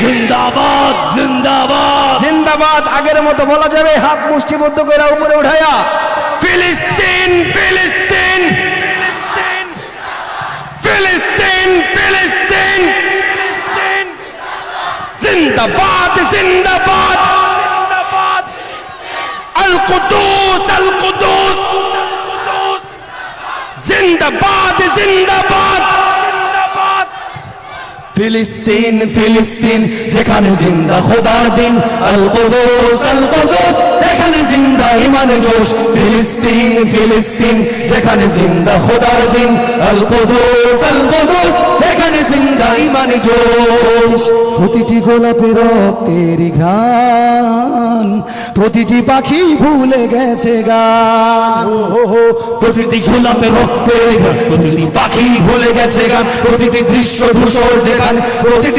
জিন্দাবাদ জিন্দাবাদ। জিন্দাবাদ, আগের মতো বলা যাবে, হাত মুষ্টিবদ্ধ করে উপরে উঠাইয়া ফিলিস্তিন ফিলিস্তিন। ফিলিস্তিন ফিলিস্তিন। জিন্দাবাদ জিন্দাবাদ। আল কুদুস আল কুদুস জিন্দাবাদ জিন্দাবাদ ফিলিস্তিন ফিলিস্তিন, যেখানে জিন্দা খোদার দিন। আল কুদুস আল কুদুস, যেখানে জিন্দা ইমান জোশ। ফিলিস্তিন ফিলিস্তিন, যেখানে জিন্দা খোদার দিন। আল কুদুস আল কুদুস, যেখানে জিন্দা ইমান জোশ। প্রতিটি গোলাপের রক্তের ঘ্রাণ, প্রতিটি পাখি ভুলে গেছে গান। প্রতিটি গোলাপে রক্তের প্রতিটি পাখি ভুলে গেছে গান প্রতিটি দৃশ্য ধূসর গান প্রতিটি